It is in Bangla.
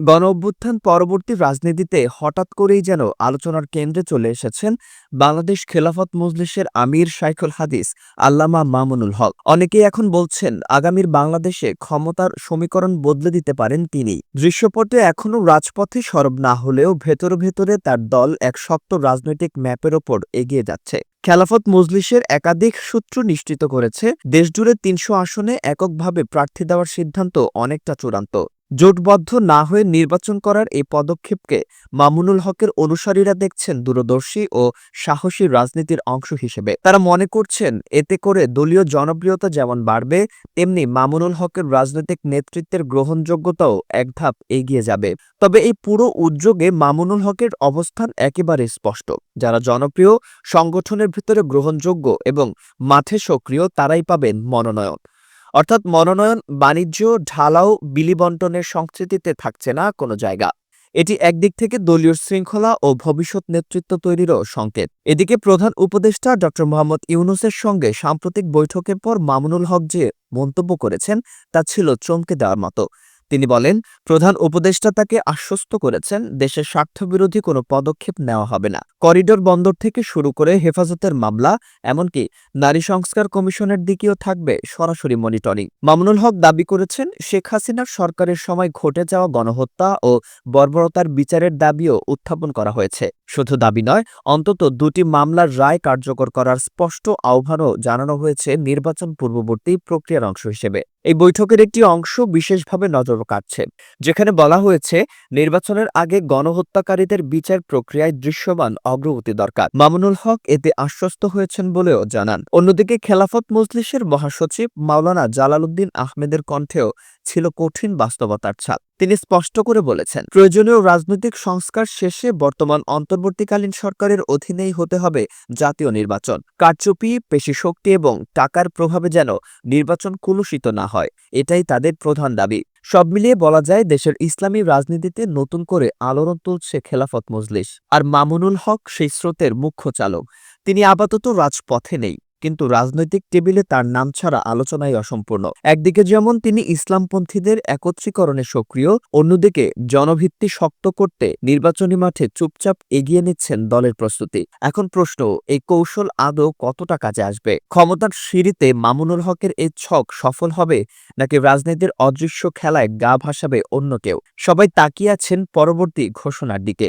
গণ অভ্যুত্থান পরবর্তী রাজনীতিতে হঠাৎ করেই যেন আলোচনার কেন্দ্রে চলে এসেছেন বাংলাদেশ খেলাফত মজলিসের আমির শাইখুল হাদিস, আল্লামা মামুনুল হক। অনেকেই এখন বলছেন, আগামীর বাংলাদেশে ক্ষমতার সমীকরণ বদলে দিতে পারেন তিনি। দৃশ্যপটে এখনও রাজপথে সরব না হলেও ভেতরে ভেতরে তার দল এক শক্ত রাজনৈতিক ম্যাপের ওপর এগিয়ে যাচ্ছে। খেলাফত মজলিসের একাধিক সূত্র নিশ্চিত করেছে, দেশজুড়ে তিনশো আসনে এককভাবে প্রার্থী দেওয়ার সিদ্ধান্ত অনেকটা চূড়ান্ত। জোটবদ্ধ না হয়ে নির্বাচন করার এই পদক্ষেপকে মামুনুল হকের অনুসারীরা দেখছেন দূরদর্শী ও সাহসী রাজনীতির অংশ হিসেবে। তারা মনে করছেন, এতে করে দলীয় জনপ্রিয়তা যেমন বাড়বে, তেমনি মামুনুল হকের রাজনৈতিক নেতৃত্বের গ্রহণযোগ্যতাও এক ধাপ এগিয়ে যাবে। তবে এই পুরো উদ্যোগে মামুনুল হকের অবস্থান একেবারে স্পষ্ট। যারা জনপ্রিয়, সংগঠনের ভিতরে গ্রহণযোগ্য এবং মাঠে সক্রিয়, তারাই পাবেন মনোনয়ন। অর্থাৎ মনোনয়ন, বাণিজ্য, ঢালাও বিলিবন্টনের সংস্কৃতিতে থাকছে না কোনো জায়গা। এটি একদিক থেকে দলীয় শৃঙ্খলা ও ভবিষ্যৎ নেতৃত্ব তৈরিরও সংকেত। এদিকে প্রধান উপদেষ্টা ড. মোহাম্মদ ইউনুসের সঙ্গে সাম্প্রতিক বৈঠকের পর মামুনুল হক যে মন্তব্য করেছেন, তা ছিল চমকে দেওয়ার মতো। তিনি বলেন, প্রধান উপদেষ্টা তাকে আশ্বস্ত করেছেন, দেশের স্বার্থবিরোধী কোনো পদক্ষেপ নেওয়া হবে না। করিডোর বন্দর থেকে শুরু করে হেফাজতের মামলা, এমনকি নারী সংস্কার কমিশনের দিকেও থাকবে সরাসরি মনিটরিং। মামুনুল হক দাবি করেছেন, শেখ হাসিনার সরকারের সময় ঘটে যাওয়া গণহত্যা ও বর্বরতার বিচারের দাবিও উত্থাপন করা হয়েছে। শুধু দাবি নয়, অন্তত দুটি মামলার রায় কার্যকর করার স্পষ্ট আহ্বানও জানানো হয়েছে নির্বাচন পূর্ববর্তী প্রক্রিয়ার অংশ হিসেবে। এই বৈঠকের একটি অংশ বিশেষভাবে নজর কাটছে যেখানে বলা হয়েছে, নির্বাচনের আগে গণহত্যাকারীদের বিচার প্রক্রিয়ায় দৃশ্যমান অগ্রগতি দরকার। মামুনুল হক এতে আশ্বস্ত হয়েছেন বলেও জানান। অন্যদিকে খেলাফত মজলিসের মহাসচিব মাওলানা জালালউদ্দিন আহমেদের কণ্ঠেও ছিল কঠিন বাস্তবতার ছাপ। তিনি স্পষ্ট করে বলেছেন, প্রয়োজনীয় রাজনৈতিক সংস্কার শেষে বর্তমান অন্তর্বর্তীকালীন সরকারের অধীনেই হতে হবে জাতীয় নির্বাচন। কারচুপি পেশি শক্তি এবং টাকার প্রভাবে যেন নির্বাচন কুলুষিত না হয়। এটাই তাদের প্রধান দাবি। সব মিলিয়ে বলা যায় দেশের ইসলামী রাজনীতিতে নতুন করে আলোড়ন তুলছে খেলাফত মজলিস। আর মামুনুল হক সেই স্রোতের মুখ্য চালক। তিনি আপাতত রাজপথে নেই। কিন্তু রাজনৈতিক টেবিলে তার নাম ছাড়া আলোচনাই অসম্পূর্ণ। একদিকে যেমন তিনি ইসলামপন্থীদের একত্রীকরণে সক্রিয়, অন্যদিকে জনভিত্তি শক্ত করতে নির্বাচনী মাঠে চুপচাপ এগিয়ে নিচ্ছেন দলের প্রস্তুতি। এখন প্রশ্ন, এই কৌশল আদৌ কতটা কাজে আসবে? ক্ষমতার সিঁড়িতে মামুনুল হকের এই ছক সফল হবে, নাকি রাজনীতির অদৃশ্য খেলায় গা ভাসাবে অন্য কেউ? সবাই তাকিয়ে আছেন পরবর্তী ঘোষণার দিকে।